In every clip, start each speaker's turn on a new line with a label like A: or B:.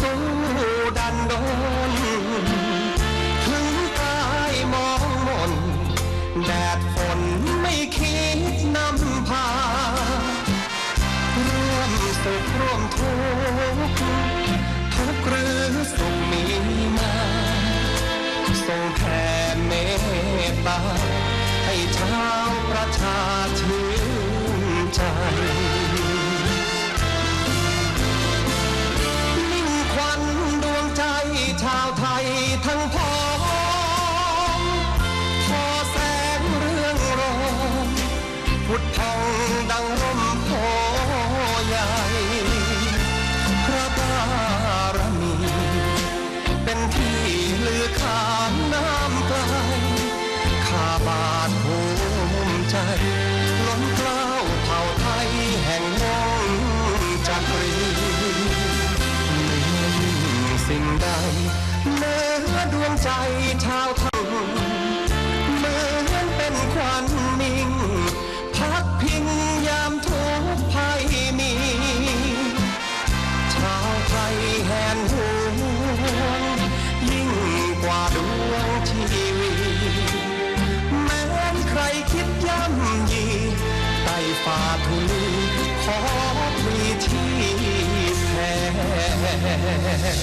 A: ท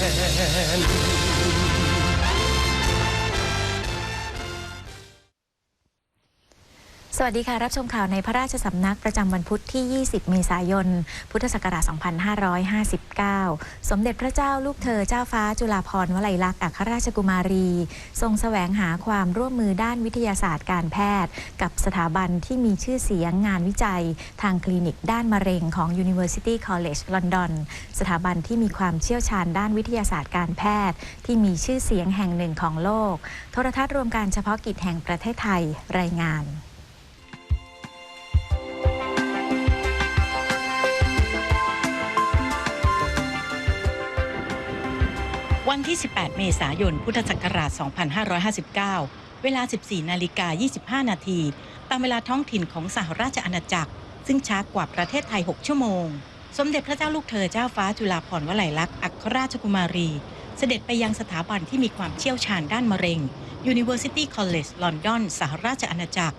A: น สวัสดีค่ะ
B: รับชมข่าวในพระราชสำนักประจำวันพุธที่ 20 เมษายน พุทธศักราช 2559 สมเด็จพระเจ้าลูกเธอเจ้าฟ้าจุฬาภรณ์วลัยลักษณ์อัครราชกุมารี ทรงแสวงหาความร่วมมือด้านวิทยาศาสตร์การแพทย์ กับสถาบันที่มีชื่อเสียงงานวิจัย ทางคลินิกด้านมะเร็งของ University College London สถาบันที่มีความเชี่ยวชาญด้านวิทยาศาสตร์การแพทย์ ที่มีชื่อเสียงแห่งหนึ่งของโลก โทรทัศน์รวมการเฉพาะกิจแห่งประเทศไทยรายงาน
C: วันที่ 18 เมษายน พุทธศักราช 2559 เวลา 14 นาฬิกา 25 นาที ตามเวลาท้องถิ่นของสหราชอาณาจักร ซึ่งช้ากว่าประเทศไทย 6 ชั่วโมง สมเด็จพระเจ้าลูกเธอเจ้าฟ้าจุฬาภรณ์วลัยลักษณ์อัครราชกุมารี เสด็จไปยังสถาบันที่มีความเชี่ยวชาญด้านมะเร็ง University College London สหราชอาณาจักร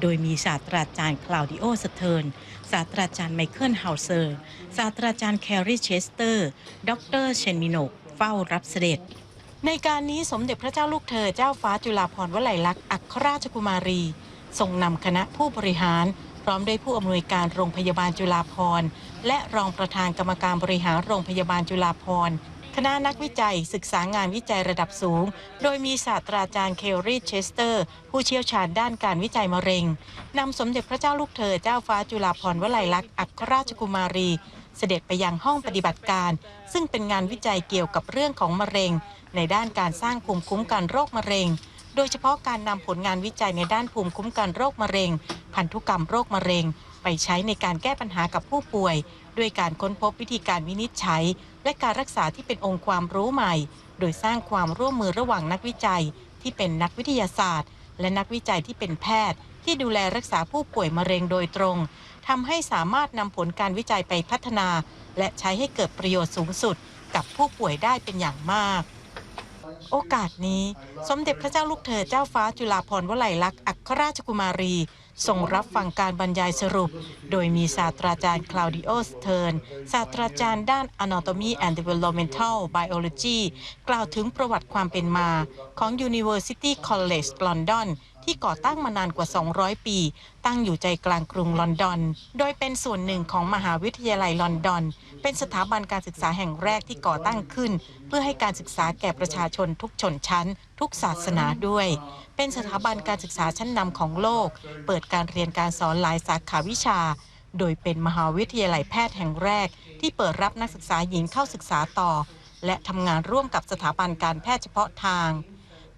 C: โดยมีศาสตราจารย์คลาวดิโอสเทิร์นศาสตราจารย์ไมเคิลเฮาเซอร์ ศาสตราจารย์แคร์รีเชสเตอร์ ดรเชนมิโนก เฝ้ารับเสด็จ ในการนี้สมเด็จพระเจ้าลูกเธอเจ้าฟ้าจุฬาภรณ์วลัยลักษณ์อัครราชกุมารี ทรงนำคณะผู้บริหาร พร้อมด้วยผู้อำนวยการโรงพยาบาลจุฬาภรณ์และรองประธานกรรมการบริหารโรงพยาบาลจุฬาภรณ์คณะนักวิจัยศึกษางานวิจัยระดับสูง โดยมีศาสตราจารย์เคลรีเชสเตอร์ ผู้เชี่ยวชาญด้านการวิจัยมะเร็ง นำสมเด็จพระเจ้าลูกเธอเจ้าฟ้าจุฬาภรณ์วลัยลักษณ์อัครราชกุมารี เสด็จไปยังห้องปฏิบัติการ ซึ่งเป็นงานวิจัยเกี่ยวกับเรื่องของมะเร็ง ในด้านการสร้างภูมิคุ้มกันโรคมะเร็ง โดยเฉพาะการนำผลงานวิจัยในด้านภูมิคุ้มกันโรคมะเร็ง พันธุกรรมโรคมะเร็ง ไปใช้ในการแก้ปัญหากับผู้ป่วย ด้วยการค้นพบวิธีการวินิจฉัย และการรักษาที่เป็นองค์ความรู้ใหม่ โดยสร้างความร่วมมือระหว่างนักวิจัย ที่เป็นนักวิทยาศาสตร์ และนักวิจัยที่เป็นแพทย์ ที่ดูแลรักษาผู้ป่วยมะเร็งโดยตรง ทำให้สามารถนำผลการวิจัยไปพัฒนา และใช้ให้เกิดประโยชน์สูงสุดกับผู้ป่วยได้เป็นอย่างมาก โอกาสนี้ สมเด็จพระเจ้าลูกเธอเจ้าฟ้าจุฬาภรณ์วลัยลักษณ์อัครราชกุมารีทรงรับฟังการบรรยายสรุป โดยมีศาสตราจารย์คลาวดิโอสเทิร์นศาสตราจารย์ด้าน Anatomy and Developmental Biology กล่าวถึงประวัติความเป็นมาของ University College London ที่ก่อตั้งมานานกว่า 200 ปี ตั้งอยู่ใจกลางกรุงลอนดอน โดยเป็นส่วนหนึ่งของมหาวิทยาลัยลอนดอน เป็นสถาบันการศึกษาแห่งแรกที่ก่อตั้งขึ้น เพื่อให้การศึกษาแก่ประชาชนทุกชนชั้น ทุกศาสนาด้วย เป็นสถาบันการศึกษาชั้นนำของโลก เปิดการเรียนการสอนหลายสาขาวิชา โดยเป็นมหาวิทยาลัยแพทย์แห่งแรก ที่เปิดรับนักศึกษาหญิงเข้าศึกษาต่อ และทำงานร่วมกับสถาบันการแพทย์เฉพาะทาง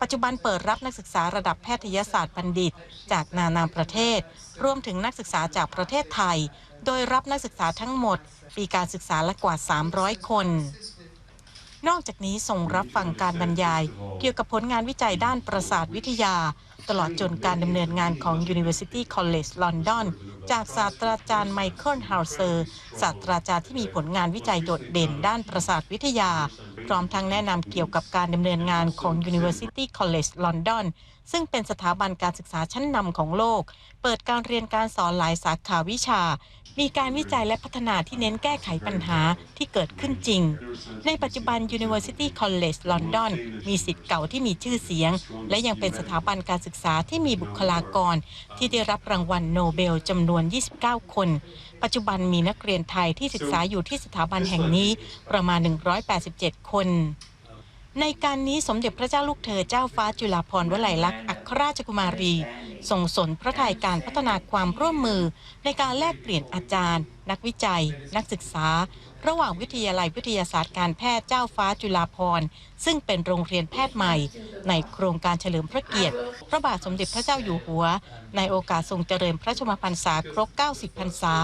C: ปัจจุบันเปิดรับนักศึกษาระดับแพทยศาสตร์บัณฑิต จากนานาประเทศ รวมถึงนักศึกษาจากประเทศไทย โดยรับนักศึกษาทั้งหมด ปีการศึกษาละกว่า 300 คน นอกจากนี้ส่งรับฟังการบรรยาย เกี่ยวกับผลงานวิจัยด้านประสาทวิทยา ตลอดจนการดำเนินงานของ University College London จากศาสตราจารย์ไมเคิลฮาวเซอร์ศาสตราจารย์ที่มีผลงานวิจัยโดดเด่นด้านประสาทวิทยา พร้อมทั้งแนะนำเกี่ยวกับการดำเนินงานของ University College London ซึ่งเป็นสถาบันการศึกษาชั้นนำของโลก เปิดการเรียนการสอนหลายสาขาวิชา มีการวิจัยและพัฒนาที่เน้นแก้ไขปัญหาที่เกิดขึ้นจริง ในปัจจุบัน University College London มีสิทธิ์เก่าที่มีชื่อเสียง และยังเป็นสถาบันการศึกษาที่มีบุคลากร ที่ได้รับรางวัลโนเบลจำนวน 29 คน ปัจจุบันมีนักเรียนไทยที่ศึกษาอยู่ที่สถาบันแห่งนี้ประมาณ 187 คน ในการนี้สมเด็จพระเจ้าลูกเธอเจ้าฟ้าจุฬาภรณ์วลัยลักษณ์อัครราชกุมารี ทรงสนพระทัยการพัฒนาความร่วมมือ ในการแลกเปลี่ยนอาจารย์ นักวิจัย นักศึกษา ระหว่างวิทยาลัยวิทยาศาสตร์การแพทย์เจ้าฟ้าจุฬาภรณ์ ซึ่งเป็นโรงเรียนแพทย์ใหม่ ในโครงการเฉลิมพระเกียรติ พระบาทสมเด็จพระเจ้าอยู่หัว ในโอกาสทรงเจริญพระชนมพรรษาครบ 90 พรรษา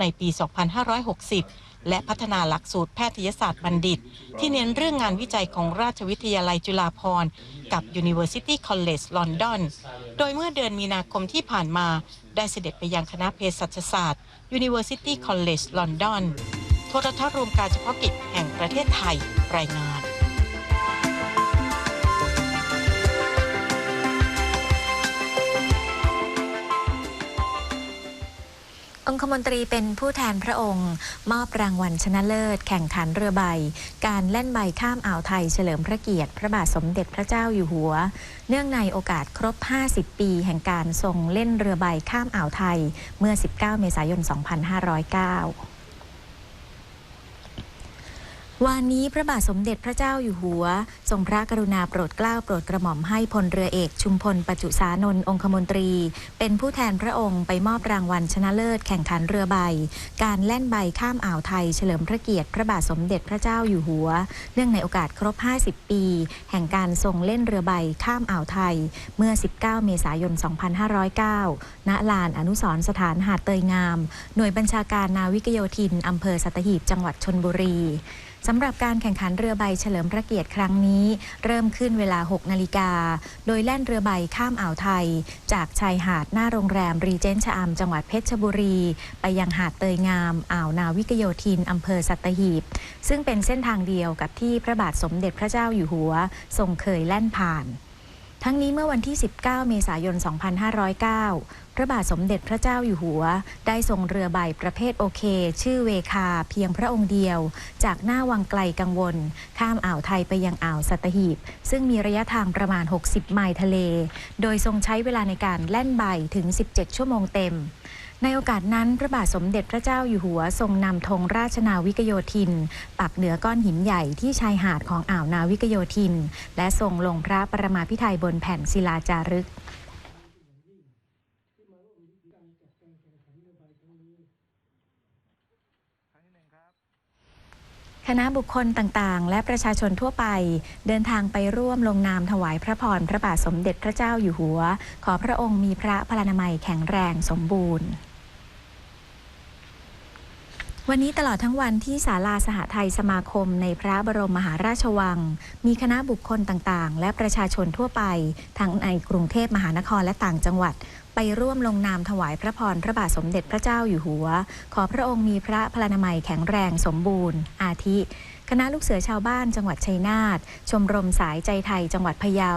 C: ในปี 2560 และพัฒนาหลักสูตรแพทยศาสตร์บัณฑิต ที่เน้นเรื่องงานวิจัยของราชวิทยาลัยจุฬาภรณ์ กับ University College London โดยเมื่อเดือนมีนาคมที่ผ่านมา ได้เสด็จไปยังคณะเภสัชศาสตร์ University College London โทรทัศน์รวมการเฉพาะกิจแห่งประเทศไทยรายงาน
B: องคมนตรีเป็นผู้แทนพระองค์ มอบรางวัลชนะเลิศ แข่งขันเรือใบ การเล่นใบข้ามอ่าวไทยเฉลิมพระเกียรติ พระบาทสมเด็จพระเจ้าอยู่หัว เนื่องในโอกาสครบ 50 ปี แห่งการทรงเล่นเรือใบข้ามอ่าวไทย เมื่อ 19 เมษายน 2509 วันนี้พระบาทสมเด็จพระเจ้าอยู่หัว ทรงพระกรุณาโปรดเกล้าโปรดกระหม่อมให้พลเรือเอกชุมพลปัจจุสานนท์องคมนตรี เป็นผู้แทนพระองค์ไปมอบรางวัลชนะเลิศแข่งขันเรือใบ การแล่นใบข้ามอ่าวไทยเฉลิมพระเกียรติพระบาทสมเด็จพระเจ้าอยู่หัว เนื่องในโอกาสครบ 50 ปี แห่งการทรงเล่นเรือใบข้ามอ่าวไทย เมื่อ 19 เมษายน 2509 ณ ลานอนุสรสถานหาดเตยงาม หน่วยบัญชาการนาวิกโยธินอำเภอสัตหีบจังหวัดชนบุรี สำหรับการแข่งขันเรือใบเฉลิมพระเกียรติครั้งนี้ เริ่มขึ้นเวลา 6 นาฬิกา โดยแล่นเรือใบข้ามอ่าวไทย จากชายหาดหน้าโรงแรมรีเจนต์ชะอำจังหวัดเพชรบุรี ไปยังหาดเตยงามอ่าวนาวิกโยธินอำเภอสัตหีบ ซึ่งเป็นเส้นทางเดียวกับที่พระบาทสมเด็จพระเจ้าอยู่หัวทรงเคยแล่นผ่าน ทั้งนี้เมื่อวันที่ 19 เมษายน 2509 พระบาทสมเด็จพระเจ้าอยู่หัว ได้ทรงเรือใบประเภทโอเค ชื่อเวคาเพียงพระองค์เดียว จากหน้าวังไกลกังวล ข้ามอ่าวไทยไปยังอ่าวสัตหีบ ซึ่งมีระยะทางประมาณ 60 ไมล์ทะเล โดยทรงใช้เวลาในการแล่นใบถึง 17 ชั่วโมงเต็ม ในโอกาสนั้นพระบาทสมเด็จพระเจ้าอยู่หัวทรงนำธงราชนาวิกโยธิน ปักเหนือก้อนหินใหญ่ที่ชายหาดของอ่าวนาวิกโยธิน และทรงลงพระประมาพิไทยบนแผ่นศิลาจารึกคณะบุคคลต่างๆ และประชาชนทั่วไป เดินทางไปร่วมลงนามถวายพระพรพระบาทสมเด็จพระเจ้าอยู่หัว ขอพระองค์มีพระพลานามัยแข็งแรงสมบูรณ์ วันนี้ตลอดทั้งวันที่ศาลาสหไทยสมาคมในพระบรมมหาราชวัง มีคณะบุคคลต่างๆ และประชาชนทั่วไปทั้งในกรุงเทพมหานครและต่างจังหวัด ไปร่วมลงนามถวายพระพรพระบาทสมเด็จพระเจ้าอยู่หัว ขอพระองค์มีพระพลานามัยแข็งแรงสมบูรณ์ อาทิ คณะลูกเสือชาวบ้านจังหวัดชัยนาทชมรมสายใจไทยจังหวัดพะเยา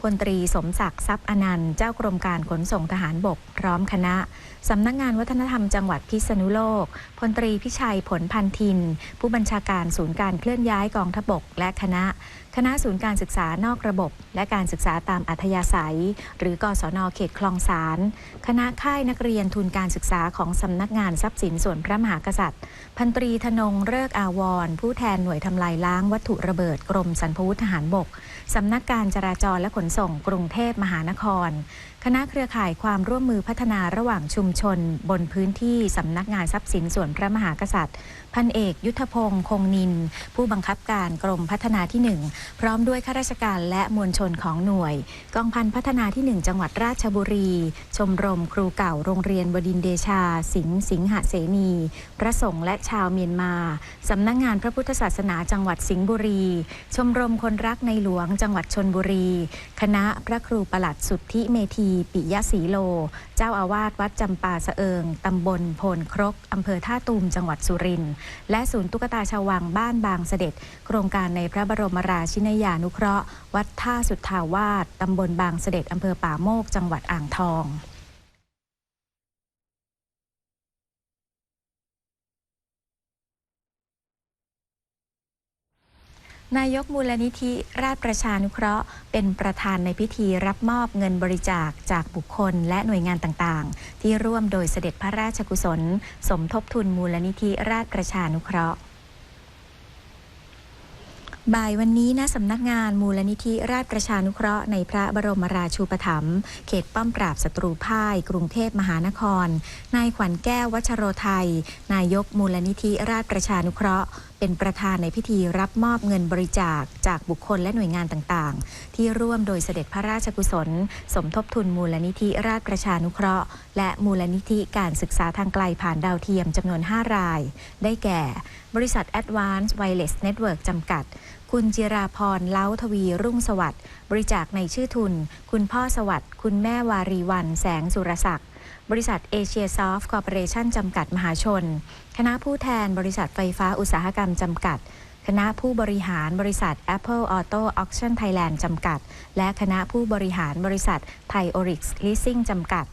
B: พลตรีสมศักดิ์ทรัพย์อนันต์เจ้ากรมการขนส่งทหารบกพร้อมคณะสำนักงานวัฒนธรรมจังหวัดพิษณุโลกพลตรีพิชัยผลพันธิน ผู้บัญชาการศูนย์การเคลื่อนย้ายกองทพบกและคณะ คณะศูนย์การศึกษานอกระบบ และการศึกษาตามอัธยาศัย หรือกศนเขตคลองสารคณะค่ายนักเรียนทุนการศึกษาของสำนักงานทรัพย์สินส่วนพระมหากษัตริย์ พันตรีธนงเลิกอาวร ผู้แทนหน่วยทำลายล้างวัตถุระเบิดกรมสรรพวุธทหารบกสำนักการจราจรและขนส่งกรุงเทพมหานครคณะเครือข่ายความร่วมมือพัฒนาระหว่างชุมชน บนพื้นที่สำนักงานทรัพย์สินส่วนพระมหากษัตริย์ พันเอกยุทธพงศ์คงนิน ผู้บังคับการกรมพัฒนาที่ 1 พร้อมด้วยข้าราชการและมวลชนของหน่วย กองพันพัฒนาที่ 1 จังหวัดราชบุรี ชมรมครูเก่าโรงเรียนบดินเดชา สิงห์สิงหเสนี พระสงฆ์และชาวเมียนมาสำนักงานพระพุทธศาสนาจังหวัดสิงห์บุรี ชมรมคนรักในหลวงจังหวัดชนบุรี คณะพระครูประหลัดสุทธิเมธีปิยศรีโล เจ้าอาวาสวัดจำปาสะเอิง ตำบลโพนครก อำเภอท่าตูม จังหวัดสุรินทร์ และศูนย์ตุ๊กตาชาววังบ้านบางเสด็จ โครงการในพระบรมราชินยานุเคราะห์ วัดท่าสุทธาวาส ตำบลบางเสด็จ อำเภอป่าโมก จังหวัดอ่างทอง นายกมูลนิธิราชประชานุเคราะห์ เป็นประธานในพิธีรับมอบเงินบริจาคจากบุคคลและหน่วยงานต่างๆ ที่ร่วมโดยเสด็จพระราชกุศล สมทบทุนมูลนิธิราชประชานุเคราะห์ บ่ายวันนี้ณสำนักงานมูลนิธิราชประชานุเคราะห์ในพระบรมราชูปถัมภ์เขตป้อมปราบศัตรูพ่าย กรุงเทพมหานคร นายขวัญแก้ววัชโรไทย นายกมูลนิธิราชประชานุเคราะห์ เป็นประธานในพิธีรับมอบเงินบริจาคจากบุคคลและหน่วยงานต่างๆ ที่ร่วมโดยเสด็จพระราชกุศล สมทบทุนมูลนิธิราชประชานุเคราะห์ และมูลนิธิการศึกษาทางไกลผ่านดาวเทียมจำนวน 5 ราย ได้แก่ บริษัท Advanced Wireless Network จำกัด คุณจิราพรเล้าทวีรุ่งสวัสดิ์บริจาคในชื่อทุน คุณพ่อสวัสดิ์คุณแม่วารีวัน แสงสุรศักดิ์บริษัทเอเชียซอฟต์คอร์ปอเรชั่นจำกัดมหาชน คณะผู้แทนบริษัทไฟฟ้าอุตสาหกรรมจำกัด คณะผู้บริหารบริษัท Apple Auto Auction Thailand จำกัด และคณะผู้บริหารบริษัทไทยโอริกส์ลีสซิ่งจำกัด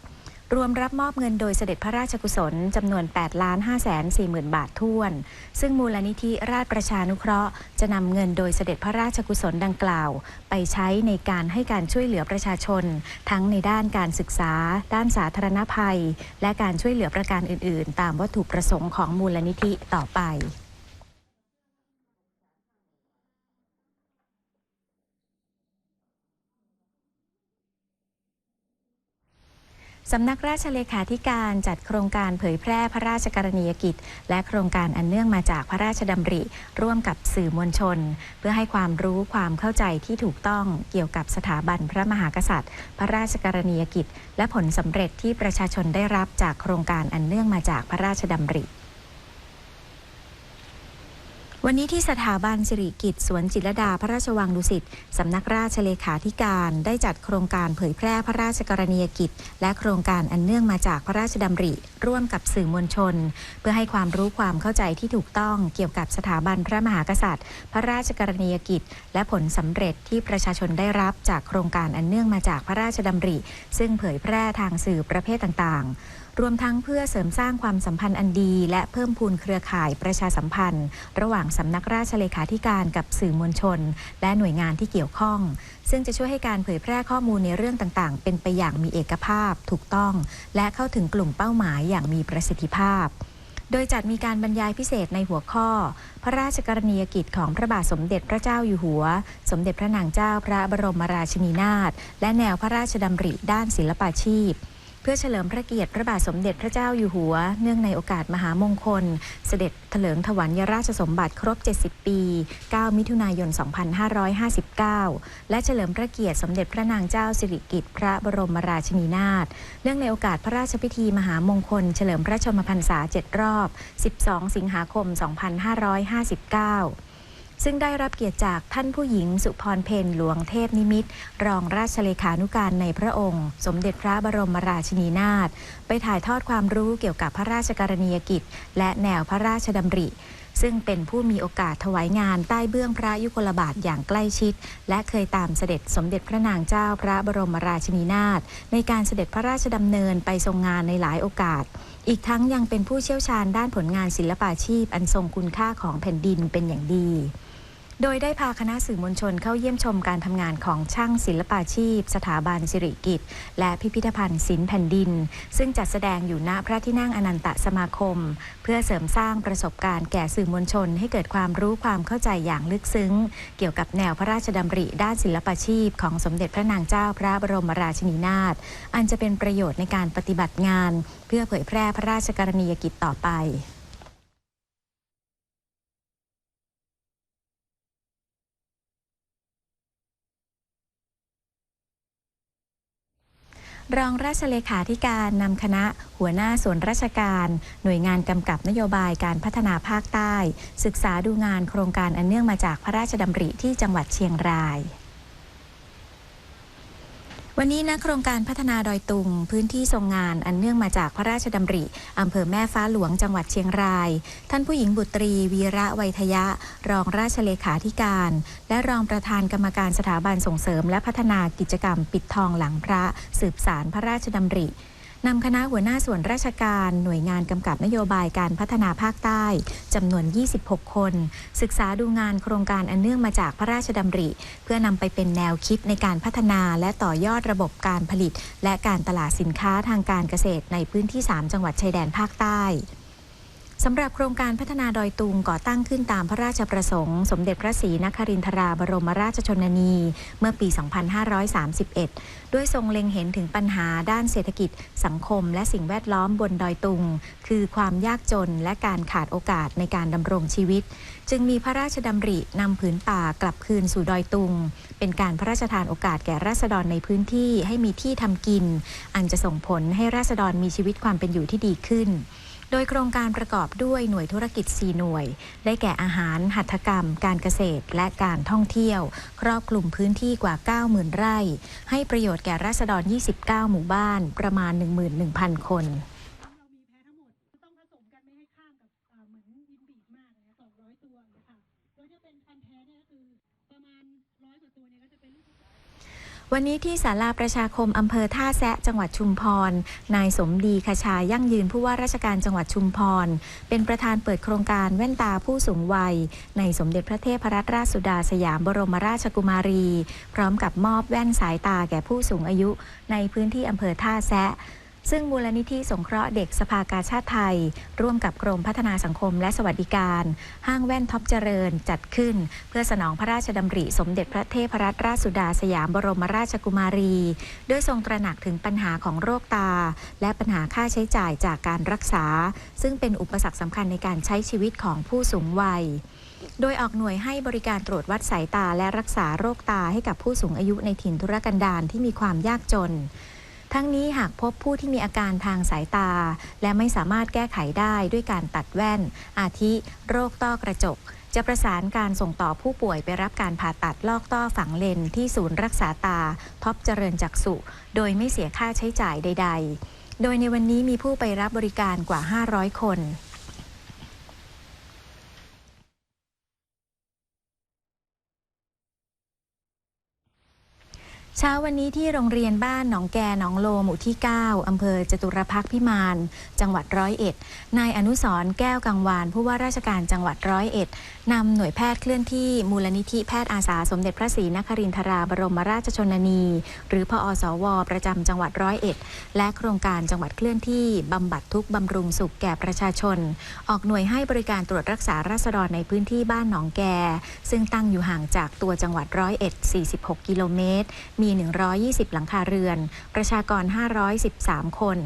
B: รวมรับมอบเงินโดยเสด็จพระราชกุศลจำนวน 8 ล้าน5แสน4หมื่นบาทท้วน ซึ่งมูลนิธิราชประชานุเคราะห์ จะนำเงินโดยเสด็จพระราชกุศลดังกล่าว ไปใช้ในการให้การช่วยเหลือประชาชน ทั้งในด้านการศึกษา ด้านสาธารณภัย และการช่วยเหลือประการอื่น ๆ ตามวัตถุประสงค์ของมูลนิธิต่อไป สำนักราชเลขาธิการจัดโครงการเผยแพร่พระราชกรณียกิจ และโครงการอันเนื่องมาจากพระราชดำริ ร่วมกับสื่อมวลชน เพื่อให้ความรู้ความเข้าใจที่ถูกต้องเกี่ยวกับสถาบันพระมหากษัตริย์ พระราชกรณียกิจ และผลสำเร็จที่ประชาชนได้รับจากโครงการอันเนื่องมาจากพระราชดำริ วันนี้ที่สถาบันสิริกิติ์สวนจิตรดาพระราชวังดุสิตสำนักราชเลขาธิการได้จัดโครงการเผยแพร่พระราชกรณียกิจ และโครงการอันเนื่องมาจากพระราชดำริ ร่วมกับสื่อมวลชน เพื่อให้ความรู้ความเข้าใจที่ถูกต้องเกี่ยวกับสถาบันพระมหากษัตริย์ พระราชกรณียกิจ และผลสำเร็จที่ประชาชนได้รับจากโครงการอันเนื่องมาจากพระราชดำริ ซึ่งเผยแพร่ทางสื่อประเภทต่างๆ รวมทั้งเพื่อเสริมสร้างความสัมพันธ์อันดี และเพิ่มพูนเครือข่ายประชาสัมพันธ์ ระหว่างสำนักราชเลขาธิการกับสื่อมวลชน และหน่วยงานที่เกี่ยวข้อง ซึ่งจะช่วยให้การเผยแพร่ข้อมูลในเรื่องต่างๆ เป็นไปอย่างมีเอกภาพ ถูกต้อง และเข้าถึงกลุ่มเป้าหมายอย่างมีประสิทธิภาพโดยจัดมีการบรรยายพิเศษในหัวข้อ พระราชกรณียกิจของพระบาทสมเด็จพระเจ้าอยู่หัว สมเด็จพระนางเจ้าพระบรมราชินีนาถ และแนวพระราชดำริด้านศิลปาชีพ พื่อเฉลิมพระเกียรติพระบาทสมเด็จพระเจ้าอยู่หัว เนื่องในโอกาสมหามงคล เสด็จเถลิงถวัลยราชสมบัติครบ 70 ปี 9 มิถุนายน 2559 และเฉลิมพระเกียรติสมเด็จพระนางเจ้าสิริกิติ์พระบรมราชินีนาถเนื่องในโอกาสพระราชพิธีมหามงคล เฉลิมพระชนมพรรษา 7 รอบ 12 สิงหาคม 2559 ซึ่งได้รับเกียรติจากท่านผู้หญิงสุพรเพนหลวงเทพนิมิตร รองราชเลขานุการในพระองค์ สมเด็จพระบรมราชินีนาถไปถ่ายทอดความรู้เกี่ยวกับพระราชกรณียกิจ และแนวพระราชดำริ ซึ่งเป็นผู้มีโอกาสถวายงานใต้เบื้องพระยุคลบาทอย่างใกล้ชิด และเคยตามเสด็จสมเด็จพระนางเจ้าพระบรมราชินีนาถในการเสด็จพระราชดำเนินไปทรงงานในหลายโอกาสอีกทั้งยังเป็นผู้เชี่ยวชาญด้านผลงานศิลปาชีพ อันทรงคุณค่าของแผ่นดินเป็นอย่างดี โดยได้พาคณะสื่อมวลชนเข้าเยี่ยมชมการทำงานของช่างศิลปาชีพ สถาบันสิริกิตและพิพิธภัณฑ์ศิลป์แผ่นดิน ซึ่งจัดแสดงอยู่ณพระที่นั่งอนันตสมาคม เพื่อเสริมสร้างประสบการณ์แก่สื่อมวลชน ให้เกิดความรู้ความเข้าใจอย่างลึกซึ้ง เกี่ยวกับแนวพระราชดำริด้านศิลปาชีพ ของสมเด็จพระนางเจ้าพระบรมราชินีนาถอันจะเป็นประโยชน์ในการปฏิบัติงาน เพื่อเผยแพร่พระราชกรณียกิจต่อไป รองราชเลขาธิการนำคณะหัวหน้าส่วนราชการ หน่วยงานกำกับนโยบายการพัฒนาภาคใต้ ศึกษาดูงานโครงการอันเนื่องมาจากพระราชดำริที่จังหวัดเชียงราย วันนี้นะโครงการพัฒนาดอยตุง พื้นที่ทรงงานอันเนื่องมาจากพระราชดำริอำเภอแม่ฟ้าหลวงจังหวัดเชียงราย ท่านผู้หญิงบุตรีวีระไวยทยะ รองราชเลขาธิการ และรองประธานกรรมการสถาบันส่งเสริม และพัฒนากิจกรรมปิดทองหลังพระ สืบสารพระราชดำริ นำคณะหัวหน้าส่วนราชการหน่วยงานกำกับนโยบายการพัฒนาภาคใต้จำนวน 26 คน ศึกษาดูงานโครงการอันเนื่องมาจากพระราชดำริ เพื่อนำไปเป็นแนวคิดในการพัฒนาและต่อยอดระบบการผลิต และการตลาดสินค้าทางการเกษตรในพื้นที่ 3 จังหวัดชายแดนภาคใต้ สำหรับโครงการพัฒนาดอยตุงก่อตั้งขึ้นตามพระราชประสงค์ สมเด็จพระศรีนครินทราบรมราชชนนี เมื่อปี 2531 ด้วยทรงเล็งเห็นถึงปัญหาด้านเศรษฐกิจ สังคม และสิ่งแวดล้อมบนดอยตุง คือความยากจนและการขาดโอกาสในการดำรงชีวิต จึงมีพระราชดำรินำผืนป่ากลับคืนสู่ดอยตุง เป็นการพระราชทานโอกาสแก่ราษฎรในพื้นที่ให้มีที่ทำกิน อันจะส่งผลให้ราษฎรมีชีวิตความเป็นอยู่ที่ดีขึ้น โดยโครงการประกอบด้วยหน่วยธุรกิจ 4 หน่วย ได้แก่อาหาร หัตถกรรม การเกษตร และการท่องเที่ยว ครอบคลุมพื้นที่กว่า 90,000 ไร่ ให้ประโยชน์แก่ราษฎร 29 หมู่บ้าน ประมาณ 11,000 คน
D: วันนี้ที่
B: ศาลาประชาคมอำเภอท่าแซะจังหวัดชุมพร นายสมดีคชายั่งยืนผู้ว่าราชการจังหวัดชุมพร เป็นประธานเปิดโครงการแว่นตาผู้สูงวัย ในสมเด็จพระเทพรัตนราชสุดาสยามบรมราชกุมารี พร้อมกับมอบแว่นสายตาแก่ผู้สูงอายุ ในพื้นที่อำเภอท่าแซะ ซึ่งมูลนิธิสงเคราะห์เด็กสภากาชาติไทย ร่วมกับกรมพัฒนาสังคมและสวัสดิการ ห้างแว่นท็อปเจริญจัดขึ้น เพื่อสนองพระราชดำริสมเด็จพระเทพรัตนราชสุดาสยามบรมราชกุมารีด้วยทรงตระหนักถึงปัญหาของโรคตา และปัญหาค่าใช้จ่ายจากการรักษา ซึ่งเป็นอุปสรรคสำคัญในการใช้ชีวิตของผู้สูงวัยโดยออกหน่วยให้บริการตรวจวัดสายตาและรักษาโรคตาให้กับผู้สูงอายุในถิ่นธุรกันดารที่มีความยากจน ทั้งนี้หากพบผู้ที่มีอาการทางสายตา และไม่สามารถแก้ไขได้ด้วยการตัดแว่น อาทิ โรคต้อกระจก จะประสานการส่งต่อผู้ป่วยไปรับการผ่าตัดลอกต้อฝังเลนที่ศูนย์รักษาตา ท็อปเจริญจักษุ โดยไม่เสียค่าใช้จ่ายใด ๆ โดยในวันนี้มีผู้ไปรับบริการกว่า 500 คน เช้าวันนี้ที่โรงเรียนบ้านหนองแกหนองโลหมู่ที่ 9 อำเภอจตุรพักษ์พิมานจังหวัดร้อยเอ็ด นายอนุสรแก้วกังวานผู้ว่าราชการจังหวัดร้อยเอ็ดนำหน่วยแพทย์เคลื่อนที่มูลนิธิแพทย์อาสาสมเด็จพระศรีนครินทราบรมราชชนนี หรือพออสว ประจำจังหวัดร้อยเอ็ด และโครงการจังหวัดเคลื่อนที่บำบัดทุกบำรุงสุขแก่ประชาชน ออกหน่วยให้บริการตรวจรักษาราษฎรในพื้นที่บ้านหนองแก ซึ่งตั้งอยู่ห่างจากตัวจังหวัดร้อยเอ็ด46 กิโลเมตรมีี 120 หลังคาเรือน ประชากร 513 คน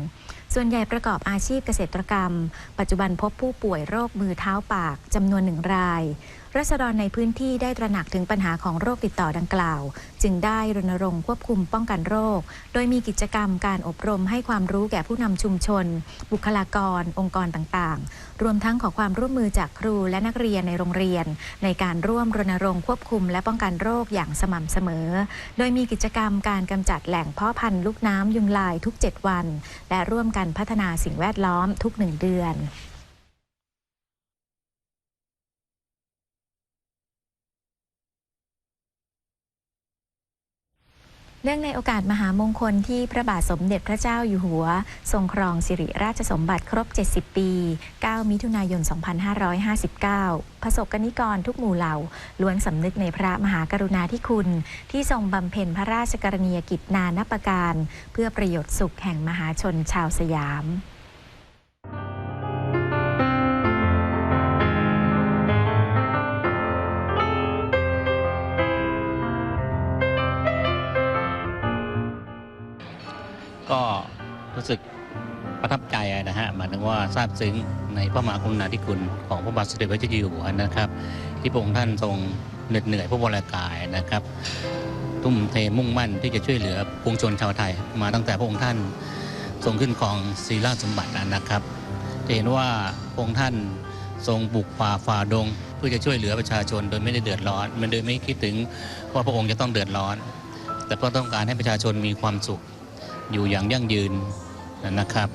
B: ส่วนใหญ่ประกอบอาชีพเกษตรกรรม ปัจจุบันพบผู้ป่วยโรคมือเท้าปากจำนวนหนึ่งรายรัษฎรในพื้นที่ได้ตระหนักถึงปัญหาของโรคติดต่อดังกล่าว จึงได้รณรงค์ควบคุมป้องกันโรค โดยมีกิจกรรมการอบรมให้ความรู้แก่ผู้นำชุมชน บุคลากร องค์กรต่างๆ รวมทั้งขอความร่วมมือจากครูและนักเรียนในโรงเรียน ในการร่วมรณรงค์ควบคุมและป้องกันโรคอย่างสม่ำเสมอ โดยมีกิจกรรมการกำจัดแหล่งเพาะพันธุ์ลูกน้ำยุงลายทุก 7 วัน และร่วมกันพัฒนาสิ่งแวดล้อมทุกหนึ่งเดือน เนื่องในโอกาสมหามงคลที่พระบาทสมเด็จพระเจ้าอยู่หัว ทรงครองสิริราชสมบัติครบ 70 ปี 9 มิถุนายน 2559 ประสบกนิกรทุกหมู่เหล่า ล้วนสำนึกในพระมหากรุณาธิคุณ ที่ทรงบำเพ็ญพระราชกรณียกิจนานับประการ เพื่อประโยชน์สุขแห่งมหาชนชาวสยาม
E: ก็รู้สึกประทับใจนะฮะหมายถึงว่าซาบซึ้งในพระมหากรุณาธิคุณของพระบาทสมเด็จพระเจ้าอยู่หัวนะครับ ที่พระองค์ท่านทรงเหน็ดเหนื่อยพระวรากายนะครับ ทุ่มเทมุ่งมั่นที่จะช่วยเหลือปวงชนชาวไทย มาตั้งแต่พระองค์ท่านทรงขึ้นครองศรีราชสมบัตินะครับ จะเห็นว่าพระองค์ท่านทรงบุกป่าฝ่าดง เพื่อจะช่วยเหลือประชาชนโดยไม่ได้เดือดร้อน มันโดยไม่คิดถึงว่าพระองค์จะต้องเดือดร้อน แต่เพราะต้องการให้ประชาชนมีความสุข อยู่อย่างยั่งยืนนะครับ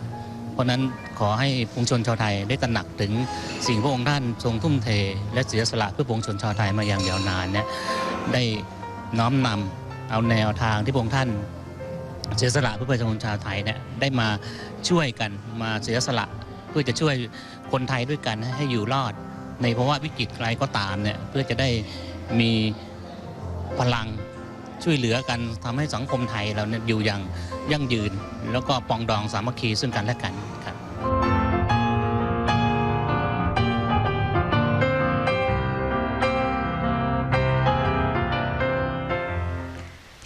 E: เพราะฉนั้นขอให้ปวงชนชาวไทยได้ตระหนักถึงสิ่งพระองค์ท่านทรงทุ่มเท และเสียสละเพื่อปวงชนชาวไทยมาอย่างยาวนานเนี่ยได้น้อมนำเอาแนวทางที่พระองค์ท่านเสียสละเพื่อประชาชนชาวไทยเนี่ยได้มาช่วยกันมาเสียสละเพื่อจะช่วยคนไทยด้วยกันให้อยู่รอด ในภาวะวิกฤตอะไรก็ตามเนี่ยเพื่อจะได้มีพลังช่วยเหลือกันทำให้สังคมไทยเราเนี่ยอยู่อย่าง ยั่งยืน แล้วก็ปองดองสามัคคีซึ่งกันและกันครับ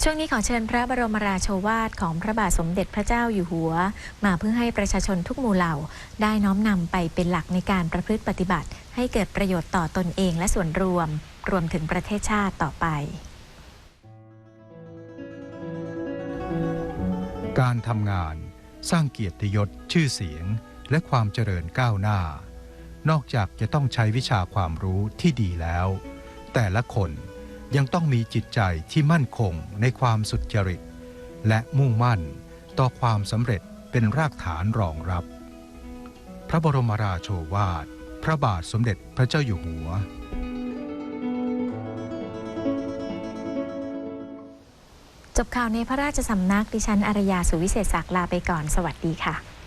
B: ช่วงนี้ขอเชิญพระบรมราโชวาทของพระบาทสมเด็จพระเจ้าอยู่หัว มาเพื่อให้ประชาชนทุกหมู่เหล่า ได้น้อมนำไปเป็นหลักในการประพฤติปฏิบัติ ให้เกิดประโยชน์ต่อตนเองและส่วนรวม รวมถึงประเทศชาติต่อไป
F: การทำงาน สร้างเกียรติยศชื่อเสียง และความเจริญก้าวหน้า นอกจากจะต้องใช้วิชาความรู้ที่ดีแล้ว แต่ละคนยังต้องมีจิตใจที่มั่นคงในความสุจริต และมุ่งมั่นต่อความสำเร็จเป็นรากฐานรองรับ พระบรมราโชวาท พระบาทสมเด็จพระเจ้าอยู่หัว
B: จบข่าวในพระราชสำนักดิฉันอารยาสุวิเศษศักดิ์ลาไปก่อนสวัสดีค่ะ